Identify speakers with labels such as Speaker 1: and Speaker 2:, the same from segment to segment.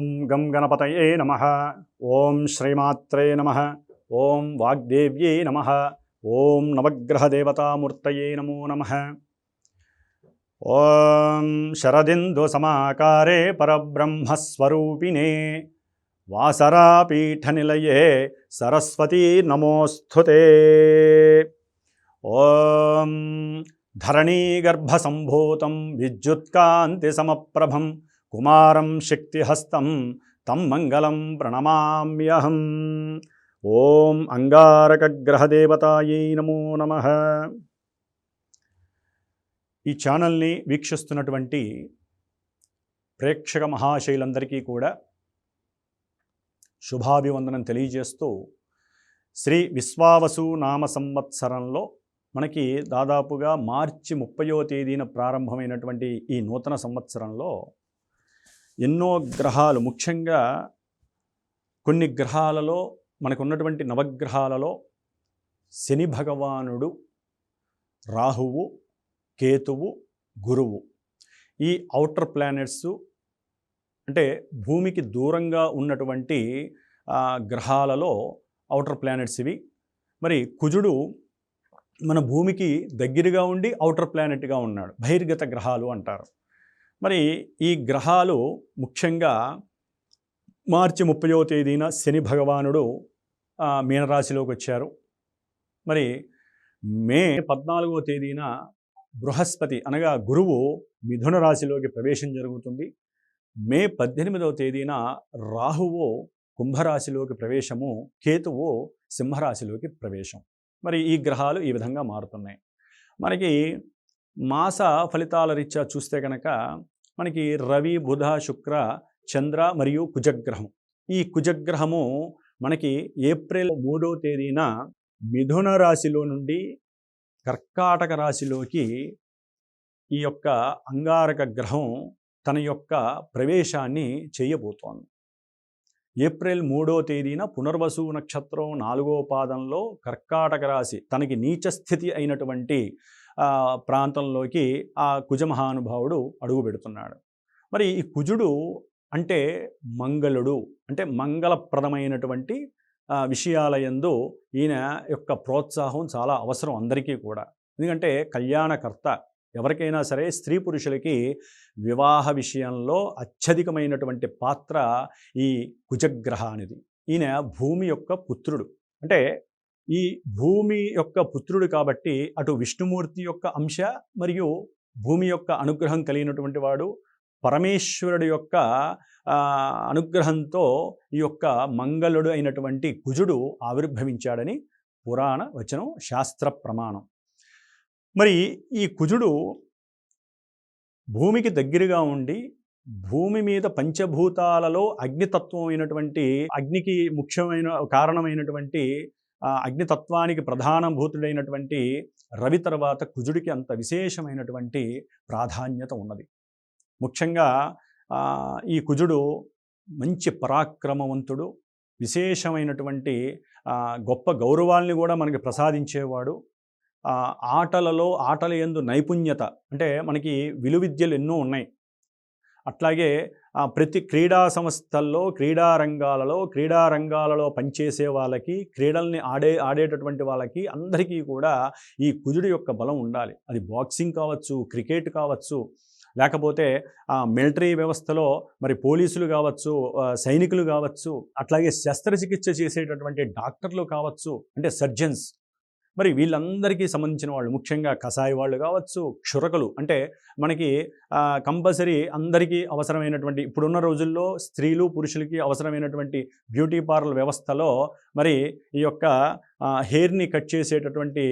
Speaker 1: ఓం గం గణపతయే నమ. ఓం శ్రీమాత్రే నమ. ఓం వాగ్దేవ్యై నమ. ఓం నవగ్రహదేవతామూర్తయే నమో నమ. ఓం శరదిందు సమాకారే పరబ్రహ్మస్వరూపిణే. వాసరాపీఠనిలయే సరస్వతీ నమోస్థుతే ఓం ధరణీగర్భసంభూతం విద్యుత్కాంతిసమప్రభం కుమారం శక్తిహస్తం తం మంగళం ప్రణమామ్యహం. ఓం అంగారకగ్రహదేవతాయై నమో నమ. ఈ ఛానల్ని వీక్షిస్తున్నటువంటి ప్రేక్షక మహాశైలందరికీ కూడా శుభాభివందనం తెలియజేస్తూ శ్రీ విశ్వావసు నామ సంవత్సరంలో మనకి దాదాపుగా మార్చి ముప్పయో తేదీన ప్రారంభమైనటువంటి ఈ నూతన సంవత్సరంలో ఎన్నో గ్రహాలు ముఖ్యంగా కొన్ని గ్రహాలలో మనకు ఉన్నటువంటి నవగ్రహాలలో శని భగవానుడు రాహువు కేతువు గురువు. ఈ ఔటర్ ప్లానెట్స్ అంటే భూమికి దూరంగా ఉన్నటువంటి గ్రహాలలో ఔటర్ ప్లానెట్స్ ఇవి. మరి కుజుడు మన భూమికి దగ్గరగా ఉండి ఔటర్ ప్లానెట్గా ఉన్నాడు. బహిర్గత గ్రహాలు అంటారు. మరి ఈ గ్రహాలు ముఖ్యంగా మార్చి ముప్పయో తేదీన శని భగవానుడు మీనరాశిలోకి వచ్చారు. మరి మే పద్నాలుగో తేదీన బృహస్పతి అనగా గురువు మిథున రాశిలోకి ప్రవేశం జరుగుతుంది. మే పద్దెనిమిదవ తేదీన రాహువు కుంభరాశిలోకి ప్రవేశము కేతువు సింహరాశిలోకి ప్రవేశం. మరి ఈ గ్రహాలు ఈ విధంగా మారుతున్నాయి. మనకి మాస ఫలితాల రీత్యా చూస్తే కనుక మనకి రవి బుధ శుక్ర చంద్ర మరియు కుజగ్రహం. ఈ కుజగ్రహము మనకి ఏప్రిల్ మూడో తేదీన మిథున రాశిలో నుండి కర్కాటక రాశిలోకి ఈ యొక్క అంగారక గ్రహం తన యొక్క ప్రవేశాన్ని చేయబోతోంది. ఏప్రిల్ మూడో తేదీన పునర్వసు నక్షత్రం నాలుగో పాదంలో కర్కాటక రాశి తనకి నీచ స్థితి అయినటువంటి ప్రాంతంలోకి ఆ కుజ మహానుభావుడు అడుగు పెడుతున్నాడు మరి ఈ కుజుడు అంటే మంగళుడు అంటే మంగళప్రదమైనటువంటి విషయాలయందు విషయాల ఈయన యొక్క ప్రోత్సాహం చాలా అవసరం అందరికీ కూడా. ఎందుకంటే కళ్యాణకర్త ఎవరికైనా సరే స్త్రీ పురుషులకి వివాహ విషయంలో అత్యధికమైనటువంటి పాత్ర ఈ కుజగ్రహానిది. ఈయన భూమి యొక్క పుత్రుడు. అంటే ఈ భూమి యొక్క పుత్రుడు కాబట్టి అటు విష్ణుమూర్తి యొక్క అంశ మరియు భూమి యొక్క అనుగ్రహం కలిగినటువంటి వాడు పరమేశ్వరుడు యొక్క అనుగ్రహంతో ఈ యొక్క మంగళుడు అయినటువంటి కుజుడు ఆవిర్భవించాడని పురాణ వచనం శాస్త్ర ప్రమాణం. మరి ఈ కుజుడు భూమికి దగ్గరగా ఉండి భూమి మీద పంచభూతాలలో అగ్నితత్వం అయినటువంటి అగ్నికి ముఖ్యమైన కారణమైనటువంటి అగ్నితత్వానికి ప్రధానభూతుడైనటువంటి రవి తర్వాత కుజుడికి అంత విశేషమైనటువంటి ప్రాధాన్యత ఉన్నది. ముఖ్యంగా ఈ కుజుడు మంచి పరాక్రమవంతుడు విశేషమైనటువంటి గొప్ప గౌరవాల్ని కూడా మనకి ప్రసాదించేవాడు. ఆటలలో ఆటల యందు నైపుణ్యత అంటే మనకి విలువిద్యలు ఎన్నో ఉన్నాయి. అట్లాగే ప్రతి క్రీడా సంస్థల్లో క్రీడా రంగాలలో క్రీడా రంగాలలో పనిచేసే వాళ్ళకి క్రీడల్ని ఆడే ఆడేటటువంటి వాళ్ళకి అందరికీ కూడా ఈ కుదుడు యొక్క బలం ఉండాలి. అది బాక్సింగ్ కావచ్చు క్రికెట్ కావచ్చు లేకపోతే మిలిటరీ వ్యవస్థలో మరి పోలీసులు కావచ్చు సైనికులు కావచ్చు అట్లాగే శస్త్రచికిత్స చేసేటటువంటి డాక్టర్లు కావచ్చు అంటే సర్జన్స్ మరి వీళ్ళందరికీ సంబంధించిన వాళ్ళు ముఖ్యంగా కషాయ వాళ్ళు కావచ్చు క్షురకులు అంటే మనకి కంపల్సరీ అందరికీ అవసరమైనటువంటి ఇప్పుడున్న రోజుల్లో స్త్రీలు పురుషులకి అవసరమైనటువంటి బ్యూటీ పార్లర్ వ్యవస్థలో మరి ఈ యొక్క హెయిర్ని కట్ చేసేటటువంటి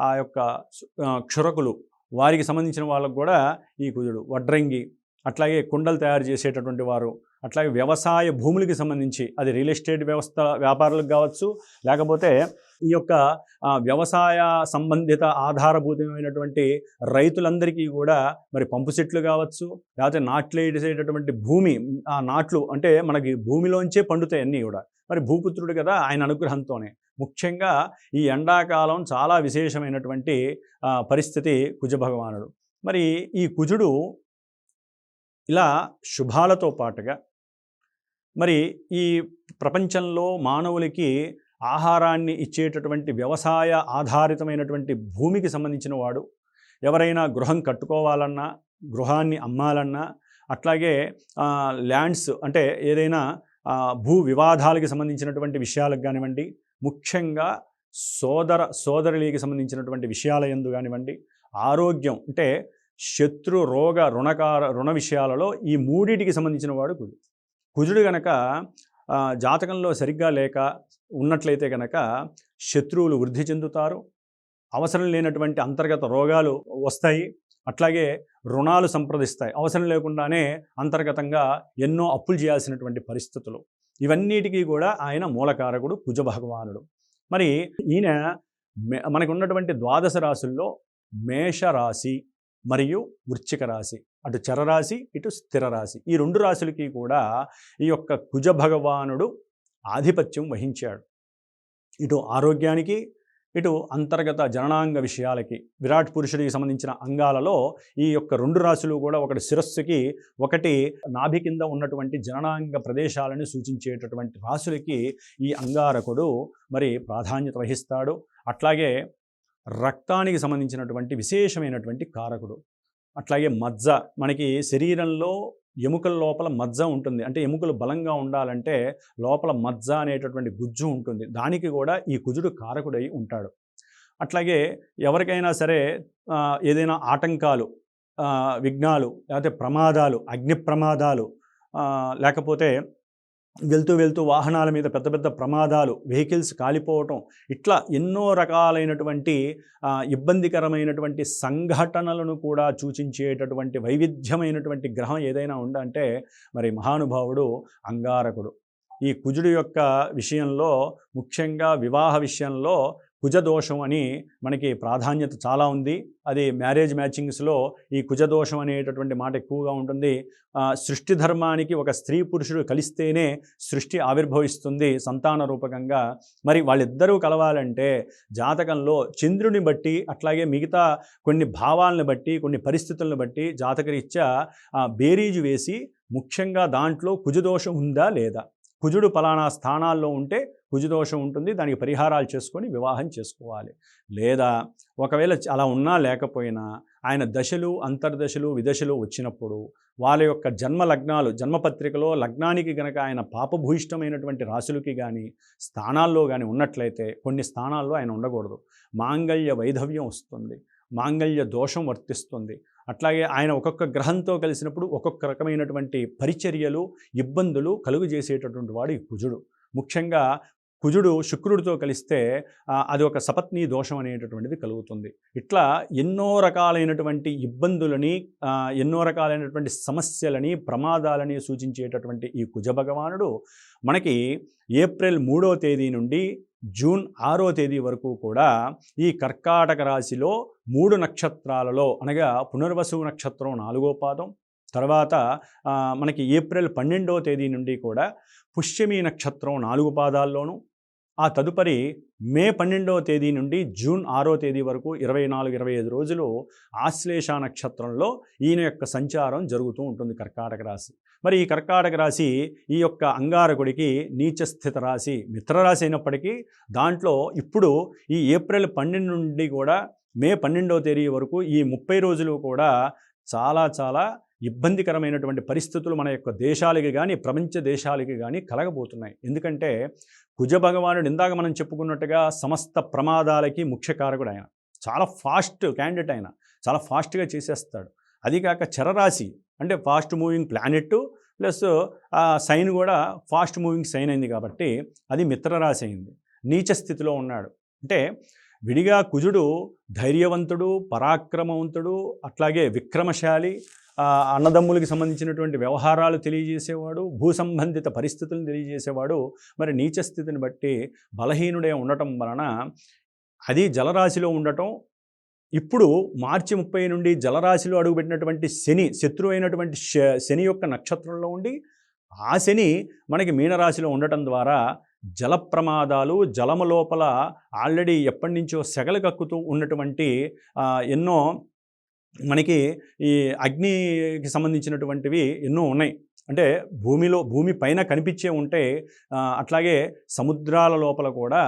Speaker 1: ఆ యొక్క క్షురకులు వారికి సంబంధించిన వాళ్ళకు కూడా ఈ కుదుడు వడ్రంగి అట్లాగే కుండలు తయారు చేసేటటువంటి వారు అట్లాగే వ్యవసాయ భూములకి సంబంధించి అది రియల్ ఎస్టేట్ వ్యవస్థ వ్యాపారులకు కావచ్చు లేకపోతే ఈ యొక్క వ్యవసాయ సంబంధిత ఆధారభూతమైనటువంటి రైతులందరికీ కూడా మరి పంపు సెట్లు కావచ్చు లేకపోతే నాట్లు వేసేటటువంటి భూమి ఆ నాట్లు అంటే మనకి భూమిలోంచే పండుతాయి అన్నీ కూడా. మరి భూపుత్రుడు కదా ఆయన అనుగ్రహంతోనే. ముఖ్యంగా ఈ ఎండాకాలం చాలా విశేషమైనటువంటి పరిస్థితి కుజ భగవానుడు మరి ఈ కుజుడు ఇలా శుభాలతో పాటుగా మరి ఈ ప్రపంచంలో మానవులకి ఆహారాన్ని ఇచ్చేటటువంటి వ్యవసాయ ఆధారితమైనటువంటి భూమికి సంబంధించిన వాడు ఎవరైనా గృహం కట్టుకోవాలన్నా గృహాన్ని అమ్మాలన్నా అట్లాగే ల్యాండ్స్ అంటే ఏదైనా భూ వివాదాలకి సంబంధించినటువంటి విషయాలకు కానివ్వండి ముఖ్యంగా సోదర సోదరులకి సంబంధించినటువంటి విషయాల ఎందు కానివ్వండి ఆరోగ్యం అంటే శత్రు రోగ రుణకార రుణ విషయాలలో ఈ మూడిటికి సంబంధించిన వాడు కుజుడు కుజుడు గనక జాతకంలో సరిగ్గా లేక ఉన్నట్లయితే గనక శత్రువులు వృద్ధి చెందుతారు. అవసరం లేనటువంటి అంతర్గత రోగాలు వస్తాయి. అట్లాగే రుణాలు సంప్రదిస్తాయి. అవసరం లేకుండానే అంతర్గతంగా ఎన్నో అప్పులు చేయాల్సినటువంటి పరిస్థితులు. ఇవన్నిటికీ కూడా ఆయన మూలకారకుడు కుజ భగవానుడు మరి ఈయన మే- మనకు ఉన్నటువంటి ద్వాదశ రాశుల్లో మేషరాశి మరియు వృశ్చిక రాశి. అటు చరరాశి ఇటు స్థిర రాశి. ఈ రెండు రాశులకి కూడా ఈ యొక్క కుజ భగవానుడు ఆధిపత్యం వహించాడు. ఇటు ఆరోగ్యానికి ఇటు అంతర్గత జననాంగ విషయాలకి విరాట్ పురుషుడికి సంబంధించిన అంగాలలో ఈ యొక్క రెండు రాశులు కూడా ఒకటి శిరస్సుకి ఒకటి నాభి కింద ఉన్నటువంటి జననాంగ ప్రదేశాలను సూచించేటటువంటి రాశులకి ఈ అంగారకుడు మరి ప్రాధాన్యత వహిస్తాడు. అట్లాగే రక్తానికి సంబంధించినటువంటి విశేషమైనటువంటి కారకుడు. అట్లాగే మజ్జ మనకి శరీరంలో ఎముకల లోపల మజ్జ ఉంటుంది. అంటే ఎముకలు బలంగా ఉండాలంటే లోపల మజ్జ అనేటటువంటి గుజ్జు ఉంటుంది. దానికి కూడా ఈ కుజుడు కారకుడై ఉంటాడు. అట్లాగే ఎవరికైనా సరే ఏదైనా ఆటంకాలు విఘ్నాలు లేకపోతే ప్రమాదాలు అగ్ని ప్రమాదాలు లేకపోతే వెళ్తూ వెళ్తూ వాహనాల మీద పెద్ద పెద్ద ప్రమాదాలు వెహికల్స్ కాలిపోవటం ఇట్లా ఎన్నో రకాలైనటువంటి ఇబ్బందికరమైనటువంటి సంఘటనలను కూడా సూచించేటటువంటి వైవిధ్యమైనటువంటి గ్రహం ఏదైనా ఉందంటే మరి మహానుభావుడు అంగారకుడు. ఈ కుజుడు యొక్క విషయంలో ముఖ్యంగా వివాహ విషయంలో కుజదోషం అని మనకి ప్రాధాన్యత చాలా ఉంది. అది మ్యారేజ్ మ్యాచింగ్స్లో ఈ కుజదోషం అనేటటువంటి మాట ఎక్కువగా ఉంటుంది. సృష్టి ధర్మానికి ఒక స్త్రీ పురుషుడు కలిస్తేనే సృష్టి ఆవిర్భవిస్తుంది సంతాన రూపకంగా. మరి వాళ్ళిద్దరూ కలవాలంటే జాతకంలో చంద్రుని బట్టి అట్లాగే మిగతా కొన్ని భావాలను బట్టి కొన్ని పరిస్థితులను బట్టి జాతకరీత్యా బేరీజు వేసి ముఖ్యంగా దాంట్లో కుజదోషం ఉందా లేదా? కుజుడు పలానా స్థానాల్లో ఉంటే కుజదోషం ఉంటుంది దానికి పరిహారాలు చేసుకొని వివాహం చేసుకోవాలి. లేదా ఒకవేళ అలా ఉన్నా లేకపోయినా ఆయన దశలు అంతర్దశలు విదశలు వచ్చినప్పుడు వాళ్ళ యొక్క జన్మ లగ్నాలు జన్మపత్రికలో లగ్నానికి గనక ఆయన పాపభూయిష్టమైనటువంటి రాశులకి కానీ స్థానాల్లో కానీ ఉన్నట్లయితే కొన్ని స్థానాల్లో ఆయన ఉండకూడదు. మాంగళ్య వైధవ్యం వస్తుంది. మాంగళ్య దోషం వర్తిస్తుంది. అట్లాగే ఆయన ఒక్కొక్క గ్రహంతో కలిసినప్పుడు ఒక్కొక్క రకమైనటువంటి పరిచర్యలు ఇబ్బందులు కలుగు చేసేటటువంటి వాడు ఈ కుజుడు. ముఖ్యంగా కుజుడు శుక్రుడితో కలిస్తే అది ఒక సపత్ని దోషం అనేటటువంటిది కలుగుతుంది. ఇట్లా ఎన్నో రకాలైనటువంటి ఇబ్బందులని ఎన్నో రకాలైనటువంటి సమస్యలని ప్రమాదాలని సూచించేటటువంటి ఈ కుజ భగవానుడు మనకి ఏప్రిల్ మూడో తేదీ నుండి జూన్ ఆరో తేదీ వరకు కూడా ఈ కర్కాటక రాశిలో మూడు నక్షత్రాలలో అనగా పునర్వసు నక్షత్రం నాలుగో పాదం తర్వాత మనకి ఏప్రిల్ పన్నెండో తేదీ నుండి కూడా పుష్యమి నక్షత్రం నాలుగు పాదాల్లోనూ ఆ తదుపరి మే పన్నెండవ తేదీ నుండి జూన్ ఆరో తేదీ వరకు ఇరవై నాలుగు ఇరవై ఐదు రోజులు ఆశ్లేష నక్షత్రంలో ఈయన యొక్క సంచారం జరుగుతూ ఉంటుంది కర్కాటక రాశి. మరి ఈ కర్కాటక రాశి ఈ యొక్క అంగారకుడికి నీచస్థిత రాశి మిత్రరాశి అయినప్పటికీ దాంట్లో ఇప్పుడు ఈ ఏప్రిల్ పన్నెండు నుండి కూడా మే పన్నెండవ తేదీ వరకు ఈ ముప్పై రోజులు కూడా చాలా చాలా ఇబ్బందికరమైనటువంటి పరిస్థితులు మన యొక్క దేశాలకి కానీ ప్రపంచ దేశాలకి కానీ కలగబోతున్నాయి. ఎందుకంటే కుజ భగవానుడు ఇందాక మనం చెప్పుకున్నట్టుగా సమస్త ప్రమాదాలకి ముఖ్య కారకుడు ఆయన. చాలా ఫాస్ట్ క్యాండిడేట్ ఆయన. చాలా ఫాస్ట్గా చేసేస్తాడు. అది కాక చరరాశి అంటే ఫాస్ట్ మూవింగ్ ప్లానెట్ ప్లస్ ఆ సైన్ కూడా ఫాస్ట్ మూవింగ్ సైన్ అయింది కాబట్టి అది మిత్రరాశి అయింది. నీచ స్థితిలో ఉన్నాడు. అంటే విడిగా కుజుడు ధైర్యవంతుడు పరాక్రమవంతుడు అట్లాగే విక్రమశాలి అన్నదమ్ములకి సంబంధించినటువంటి వ్యవహారాలు తెలియజేసేవాడు భూ సంబంధిత పరిస్థితులను తెలియజేసేవాడు మరి నీచ స్థితిని బట్టి బలహీనుడే ఉండటం వలన అది జలరాశిలో ఉండటం ఇప్పుడు మార్చి ముప్పై నుండి జలరాశిలో అడుగుపెట్టినటువంటి శని శత్రువు అయినటువంటి శ- శని యొక్క నక్షత్రంలో ఉండి ఆ శని మనకి మీనరాశిలో ఉండటం ద్వారా జల ప్రమాదాలు జలము లోపల ఆల్రెడీ ఎప్పటి నుంచో సెగలు కక్కుతూ ఉన్నటువంటి ఎన్నో మనకి ఈ అగ్నికి సంబంధించినటువంటివి ఎన్నో ఉన్నాయి. అంటే భూమిలో భూమి పైన కనిపించే ఉంటే అట్లాగే సముద్రాల లోపల కూడా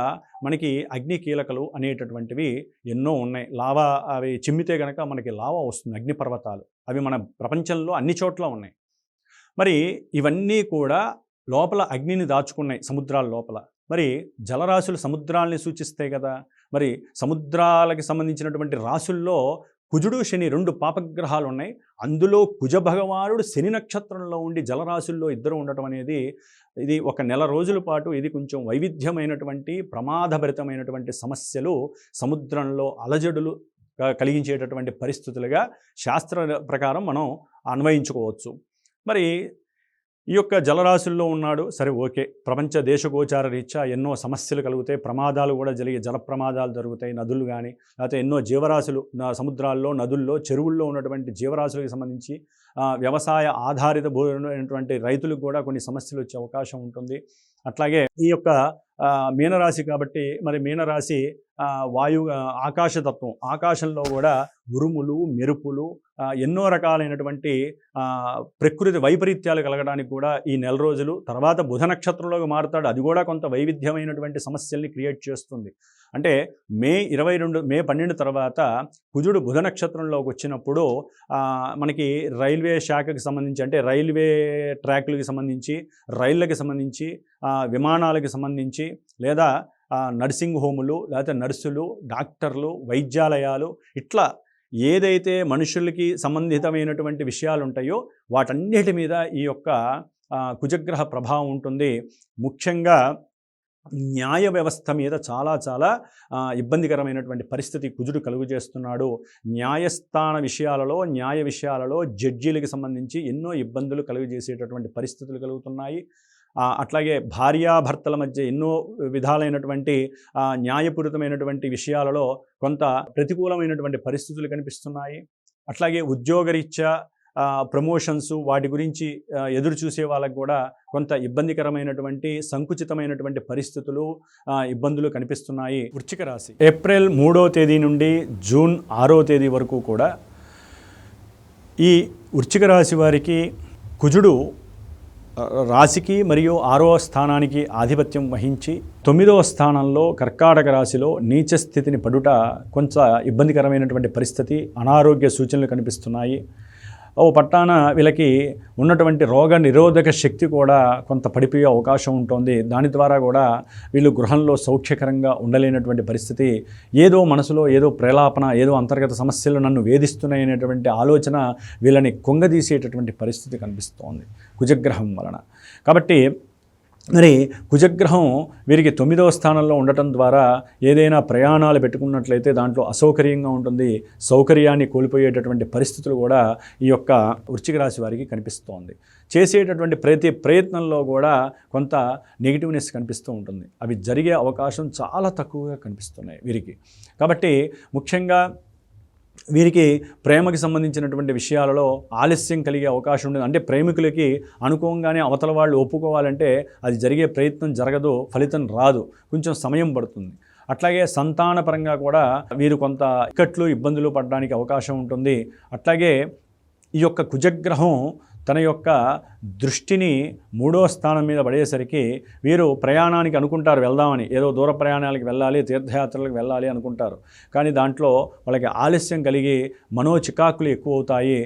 Speaker 1: మనకి అగ్ని కీలకలు అనేటటువంటివి ఎన్నో ఉన్నాయి. లావా అవి చిమ్మితే కనుక మనకి లావా వస్తుంది అగ్ని పర్వతాలు. అవి మన ప్రపంచంలో అన్ని చోట్ల ఉన్నాయి. మరి ఇవన్నీ కూడా లోపల అగ్నిని దాచుకున్నాయి సముద్రాల లోపల. మరి జలరాశులు సముద్రాల్ని సూచిస్తాయి కదా! మరి సముద్రాలకి సంబంధించినటువంటి రాశుల్లో కుజుడు శని రెండు పాపగ్రహాలు ఉన్నాయి అందులో కుజ భగవానుడు శని నక్షత్రంలో ఉండి జలరాశుల్లో ఇద్దరు ఉండటం అనేది ఇది ఒక నెల రోజుల పాటు ఇది కొంచెం వైవిధ్యమైనటువంటి ప్రమాదభరితమైనటువంటి సమస్యలు సముద్రంలో అలజడులు కలిగించేటటువంటి పరిస్థితులుగా శాస్త్ర ప్రకారం మనం అన్వయించుకోవచ్చు. మరి ఈ యొక్క జలరాశుల్లో ఉన్నాడు సరే ఓకే. ప్రపంచ దేశగోచార రీత్యా ఎన్నో సమస్యలు కలుగుతాయి ప్రమాదాలు కూడా జరిగే జల ప్రమాదాలు జరుగుతాయి నదులు కానీ లేకపోతే ఎన్నో జీవరాశులు సముద్రాల్లో నదుల్లో చెరువుల్లో ఉన్నటువంటి జీవరాశులకు సంబంధించి వ్యవసాయ ఆధారిత భూమైనటువంటి రైతులకు కూడా కొన్ని సమస్యలు వచ్చే అవకాశం ఉంటుంది. అట్లాగే ఈ యొక్క మీనరాశి కాబట్టి మరి మీనరాశి వాయు ఆకాశతత్వం. ఆకాశంలో కూడా ఉరుములు మెరుపులు ఎన్నో రకాలైనటువంటి ప్రకృతి వైపరీత్యాలు కలగడానికి కూడా ఈ నెల రోజులు తర్వాత బుధ నక్షత్రంలోకి మారుతాడు. అది కూడా కొంత వైవిధ్యమైనటువంటి సమస్యల్ని క్రియేట్ చేస్తుంది. అంటే మే ఇరవై రెండు మే పన్నెండు తర్వాత కుజుడు బుధ నక్షత్రంలోకి వచ్చినప్పుడు మనకి రైల్వే శాఖకి సంబంధించి అంటే రైల్వే ట్రాక్లకి సంబంధించి రైళ్ళకి సంబంధించి విమానాలకి సంబంధించి లేదా నర్సింగ్ హోములు లేకపోతే నర్సులు డాక్టర్లు వైద్యాలయాలు ఇట్లా ఏదైతే మనుషులకి సంబంధితమైనటువంటి విషయాలు ఉంటాయో వాటన్నిటి మీద ఈ యొక్క కుజగ్రహ ప్రభావం ఉంటుంది. ముఖ్యంగా న్యాయ వ్యవస్థ మీద చాలా చాలా ఇబ్బందికరమైనటువంటి పరిస్థితి కుజుడు కలుగు చేస్తున్నాడు న్యాయస్థాన విషయాలలో న్యాయ విషయాలలో జడ్జీలకు సంబంధించి ఎన్నో ఇబ్బందులు కలుగజేసేటటువంటి పరిస్థితులు కలుగుతున్నాయి. అట్లాగే భార్యాభర్తల మధ్య ఎన్నో విధాలైనటువంటి న్యాయపూరితమైనటువంటి విషయాలలో కొంత ప్రతికూలమైనటువంటి పరిస్థితులు కనిపిస్తున్నాయి. అట్లాగే ఉద్యోగరీత్యా ప్రమోషన్స్ వాటి గురించి ఎదురు చూసే వాళ్ళకు కూడా కొంత ఇబ్బందికరమైనటువంటి సంకుచితమైనటువంటి పరిస్థితులు ఇబ్బందులు కనిపిస్తున్నాయి. వృశ్చిక రాశి. ఏప్రిల్ మూడో తేదీ నుండి జూన్ ఆరో తేదీ వరకు కూడా ఈ వృశ్చిక రాశి వారికి కుజుడు రాశికి మరియు ఆరవ స్థానానికి ఆధిపత్యం వహించి తొమ్మిదవ స్థానంలో కర్కాటక రాశిలో నీచ స్థితిని పడుట కొంత ఇబ్బందికరమైనటువంటి పరిస్థితి అనారోగ్య సూచనలు కనిపిస్తున్నాయి. ఓ పట్టాన వీళ్ళకి ఉన్నటువంటి రోగ నిరోధక శక్తి కూడా కొంత పడిపోయే అవకాశం ఉంటుంది. దాని ద్వారా కూడా వీళ్ళు గృహంలో సౌఖ్యకరంగా ఉండలేనటువంటి పరిస్థితి ఏదో మనసులో ఏదో ప్రేలాపన ఏదో అంతర్గత సమస్యలు నన్ను వేధిస్తున్నాయనేటువంటి ఆలోచన వీళ్ళని కొంగదీసేటటువంటి పరిస్థితి కనిపిస్తోంది కుజగ్రహం వలన. కాబట్టి మరి కుజగ్రహం వీరికి తొమ్మిదవ స్థానంలో ఉండటం ద్వారా ఏదైనా ప్రయాణాలు పెట్టుకున్నట్లయితే దాంట్లో అసౌకర్యంగా ఉంటుంది. సౌకర్యాన్ని కోల్పోయేటటువంటి పరిస్థితులు కూడా ఈ యొక్క వృశ్చిక రాశి వారికి కనిపిస్తోంది. చేసేటటువంటి ప్రతి ప్రయత్నంలో కూడా కొంత నెగిటివ్నెస్ కనిపిస్తూ ఉంటుంది. అవి జరిగే అవకాశం చాలా తక్కువగా కనిపిస్తున్నాయి వీరికి. కాబట్టి ముఖ్యంగా వీరికి ప్రేమకి సంబంధించినటువంటి విషయాలలో ఆలస్యం కలిగే అవకాశం ఉండదు. అంటే ప్రేమికులకి అనుకోగానే అవతల వాళ్ళు ఒప్పుకోవాలంటే అది జరిగే ప్రయత్నం జరగదు ఫలితం రాదు. కొంచెం సమయం పడుతుంది. అట్లాగే సంతానపరంగా కూడా వీరు కొంత ఇక్కట్లు ఇబ్బందులు పడడానికి అవకాశం ఉంటుంది. అట్లాగే ఈ యొక్క కుజగ్రహం తన యొక్క దృష్టిని మూడో స్థానం మీద పడేసరికి వీరు ప్రయాణానికి అనుకుంటారు వెళ్దామని. ఏదో దూర ప్రయాణాలకు వెళ్ళాలి తీర్థయాత్రలకు వెళ్ళాలి అనుకుంటారు. కానీ దాంట్లో వాళ్ళకి ఆలస్యం కలిగి మనో చికాకులు ఎక్కువ అవుతాయి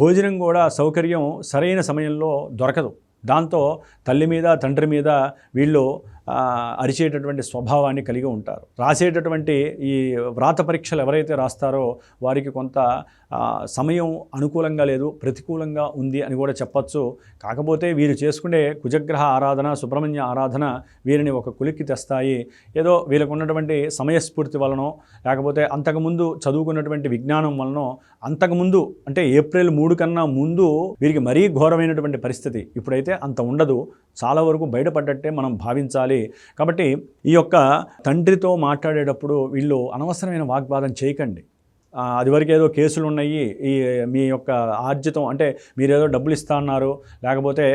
Speaker 1: భోజనం కూడా సౌకర్యం సరైన సమయంలో దొరకదు. దాంతో తల్లి మీద తండ్రి మీద వీళ్ళు అరిచేటటువంటి స్వభావాన్ని కలిగి ఉంటారు. రాసేటటువంటి ఈ వ్రాత పరీక్షలు ఎవరైతే రాస్తారో వారికి కొంత సమయం అనుకూలంగా లేదు ప్రతికూలంగా ఉంది అని కూడా చెప్పచ్చు. కాకపోతే వీరు చేసుకునే కుజగ్రహ ఆరాధన సుబ్రహ్మణ్య ఆరాధన వీరిని ఒక కులిక్కి తెస్తాయి. ఏదో వీళ్ళకు ఉన్నటువంటి సమయస్ఫూర్తి వలనో లేకపోతే అంతకుముందు చదువుకున్నటువంటి విజ్ఞానం వలనో అంతకుముందు అంటే ఏప్రిల్ మూడు కన్నా ముందు వీరికి మరీ ఘోరమైనటువంటి పరిస్థితి. ఇప్పుడైతే అంత ఉండదు. చాలా వరకు బయటపడ్డట్టే మనం భావించాలి. కాబట్టి ఈ యొక్క తండ్రితో మాట్లాడేటప్పుడు వీళ్ళు అనవసరమైన వాగ్వాదం చేయకండి. అదివరకు అది వరకు ఏదో కేసులు ఉన్నాయి. ఈ మీ యొక్క ఆర్జితం అంటే మీరు ఏదో డబ్బులు ఇస్తా అన్నారు. లేకపోతే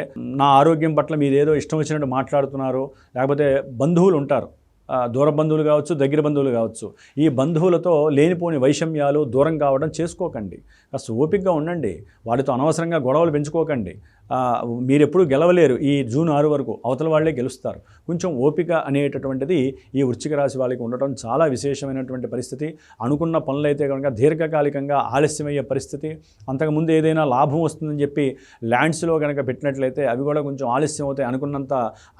Speaker 1: నా ఆరోగ్యం పట్ల మీరు ఏదో ఇష్టం వచ్చినట్టు మాట్లాడుతున్నారు. లేకపోతే బంధువులు ఉంటారు. దూర బంధువులు కావచ్చు దగ్గర బంధువులు కావచ్చు. ఈ బంధువులతో లేనిపోని వైషమ్యాలు దూరం కావడం చేసుకోకండి. కాస్త ఓపికగా ఉండండి. వాటితో అనవసరంగా గొడవలు పెంచుకోకండి. మీరెప్పుడు గెలవలేరు ఈ జూన్ ఆరు వరకు. అవతల వాళ్ళే గెలుస్తారు. కొంచెం ఓపిక అనేటటువంటిది ఈ వృశ్చిక రాశి వాళ్ళకి ఉండటం చాలా విశేషమైనటువంటి పరిస్థితి. అనుకున్న పనులైతే కనుక దీర్ఘకాలికంగా ఆలస్యమయ్యే పరిస్థితి. అంతకుముందు ఏదైనా లాభం వస్తుందని చెప్పి ల్యాండ్స్లో కనుక పెట్టినట్లయితే అవి కూడా కొంచెం ఆలస్యం అవుతాయి. అనుకున్నంత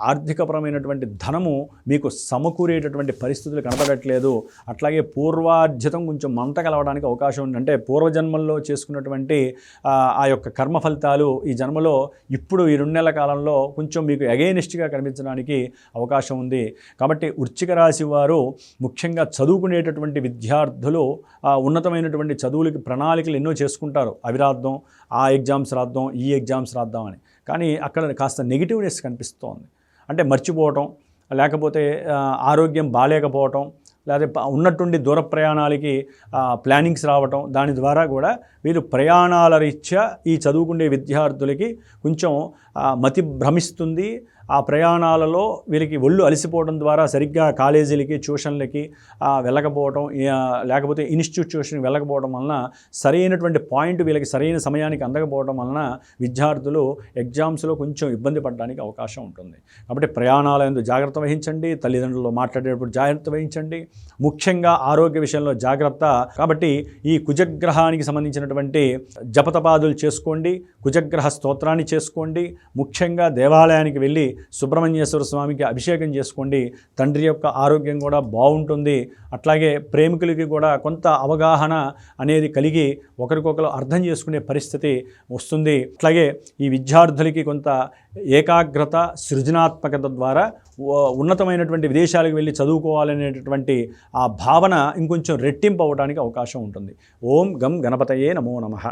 Speaker 1: ఆర్థికపరమైనటువంటి ధనము మీకు సమకూరేటటువంటి పరిస్థితులు కనపడట్లేదు. అట్లాగే పూర్వార్జితం కొంచెం మంట కలవడానికి అవకాశం ఉంది అంటే పూర్వజన్మల్లో చేసుకున్నటువంటి ఆ, ఆ యొక్క కర్మ ఫలితాలు ఈ జన్మలో ఇప్పుడు ఈ రెండు నెలల కాలంలో కొంచెం మీకు అగైనిస్ట్గా కనిపించడానికి అవకాశం ఉంది. కాబట్టి వృచ్చిక రాశి వారు ముఖ్యంగా చదువుకునేటటువంటి విద్యార్థులు ఆ, ఉన్నతమైనటువంటి చదువులకి ప్రణాళికలు ఎన్నో చేసుకుంటారు. అవి రాద్దాం ఆ ఎగ్జామ్స్ రాద్దాం ఈ ఎగ్జామ్స్ రాద్దాం అని. కానీ అక్కడ కాస్త నెగిటివ్నెస్ కనిపిస్తోంది. అంటే మర్చిపోవటం లేకపోతే ఆరోగ్యం బాగాలేకపోవటం లేకపోతే ఉన్నటువంటి ఉన్నట్టుండి దూర ప్రయాణాలకి ప్లానింగ్స్ రావటం దాని ద్వారా కూడా వీరు ప్రయాణాల రీత్యా ఈ చదువుకునే విద్యార్థులకి కొంచెం మతి భ్రమిస్తుంది ఆ ప్రయాణాలలో వీళ్ళకి ఒళ్ళు అలసిపోవడం ద్వారా సరిగ్గా కాలేజీలకి ట్యూషన్లకి వెళ్ళకపోవడం లేకపోతే ఇన్స్టిట్యూషన్కి వెళ్ళకపోవడం వలన సరైనటువంటి పాయింట్ వీళ్ళకి సరైన సమయానికి అందకపోవడం వలన విద్యార్థులు ఎగ్జామ్స్లో కొంచెం ఇబ్బంది పడడానికి అవకాశం ఉంటుంది. కాబట్టి ప్రయాణాల యందు జాగ్రత్త వహించండి తల్లిదండ్రులు మాట్లాడేటప్పుడు జాగ్రత్త వహించండి. ముఖ్యంగా ఆరోగ్య విషయంలో జాగ్రత్త. కాబట్టి ఈ కుజగ్రహానికి సంబంధించినటువంటి జపతపాదులు చేసుకోండి కుజగ్రహ స్తోత్రాన్ని చేసుకోండి. ముఖ్యంగా దేవాలయానికి వెళ్ళి సుబ్రహ్మణ్యేశ్వర స్వామికి అభిషేకం చేసుకోండి. తండ్రి యొక్క ఆరోగ్యం కూడా బాగుంటుంది. అట్లాగే ప్రేమికులకి కూడా కొంత అవగాహన అనేది కలిగి ఒకరికొకరు అర్థం చేసుకునే పరిస్థితి వస్తుంది. అట్లాగే ఈ విద్యార్థులకి కొంత ఏకాగ్రత సృజనాత్మకత ద్వారా ఉన్నతమైనటువంటి విదేశాలకు వెళ్ళి చదువుకోవాలనేటటువంటి ఆ భావన ఇంకొంచెం రెట్టింపు అవడానికి అవకాశం ఉంటుంది. ఓం గం గణపతయే నమో నమః.